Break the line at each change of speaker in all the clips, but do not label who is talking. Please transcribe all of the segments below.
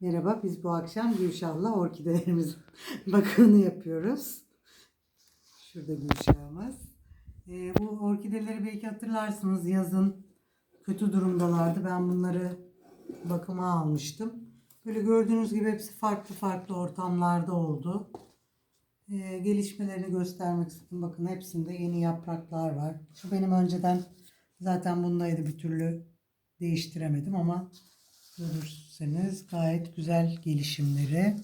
Merhaba, biz bu akşam Gülşah'la orkidelerimizin bakımını yapıyoruz. Şurada Gülşah'ımız. Ee, bu orkideleri belki hatırlarsınız yazın kötü durumdalardı. Ben bunları bakıma almıştım. Böyle gördüğünüz gibi hepsi farklı farklı ortamlarda oldu. Ee, gelişmelerini göstermek istedim. Bakın hepsinde yeni yapraklar var. Şu benim önceden zaten bundaydı bir türlü değiştiremedim ama görürseniz gayet güzel gelişimleri.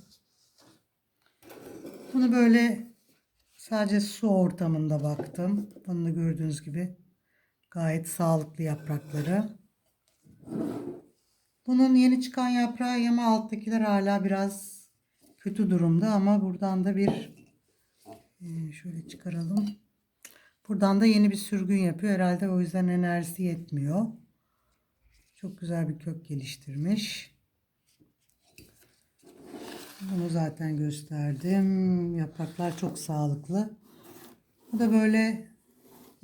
Bunu böyle sadece su ortamında baktım. Bunu da gördüğünüz gibi gayet sağlıklı yaprakları. Bunun yeni çıkan yaprağı yama alttakiler hala biraz kötü durumda ama buradan da bir e, şöyle çıkaralım. Buradan da yeni bir sürgün yapıyor. Herhalde o yüzden enerjisi yetmiyor. Çok güzel bir kök geliştirmiş. Bunu zaten gösterdim. Yapraklar çok sağlıklı. Bu da böyle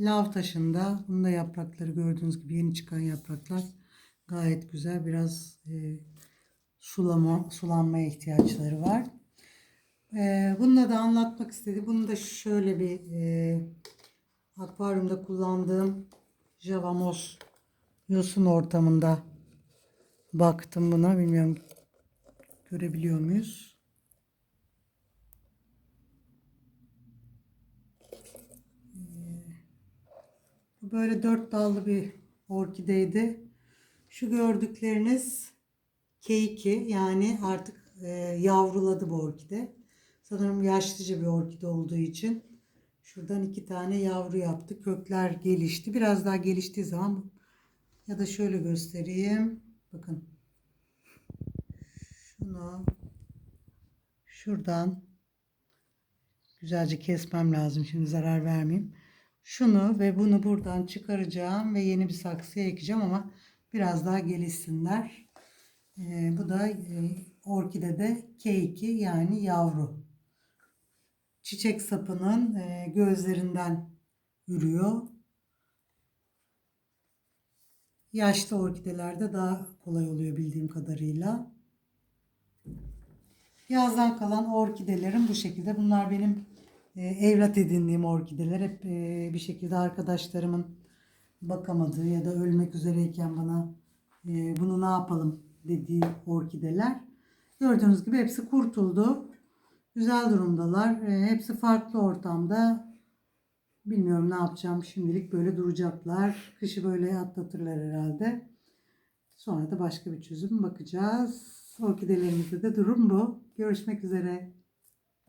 lav taşında. Bunun da yaprakları gördüğünüz gibi yeni çıkan yapraklar. Gayet güzel. Biraz e, sulama, sulanmaya ihtiyaçları var. E, bununla da anlatmak istedi. Bunu da şöyle bir e, akvaryumda kullandığım Javamos yosun ortamında baktım buna. Bilmiyorum görebiliyor muyuz? Ee, Bu böyle dört dallı bir orkideydi. Şu gördükleriniz K2 yani artık e, yavruladı bu orkide. Sanırım yaşlıca bir orkide olduğu için şuradan iki tane yavru yaptı. Kökler gelişti. Biraz daha geliştiği zaman ya da şöyle göstereyim. Bakın. Şunu şuradan güzelce kesmem lazım. Şimdi zarar vermeyeyim. Şunu ve bunu buradan çıkaracağım ve yeni bir saksıya ekeceğim ama biraz daha gelişsinler. Ee, bu da e, orkidede K2 yani yavru. Çiçek sapının e, gözlerinden yürüyor. Yaşlı orkidelerde daha kolay oluyor bildiğim kadarıyla. Yazdan kalan orkidelerim bu şekilde. Bunlar benim e, evlat edindiğim orkideler. Hep e, bir şekilde arkadaşlarımın bakamadığı ya da ölmek üzereyken bana e, bunu ne yapalım dediği orkideler. Gördüğünüz gibi hepsi kurtuldu. Güzel durumdalar. E, hepsi farklı ortamda. Bilmiyorum ne yapacağım. Şimdilik böyle duracaklar. Kışı böyle atlatırlar herhalde. Sonra da başka bir çözüm bakacağız. Orkidelerimizde de durum bu. Görüşmek üzere.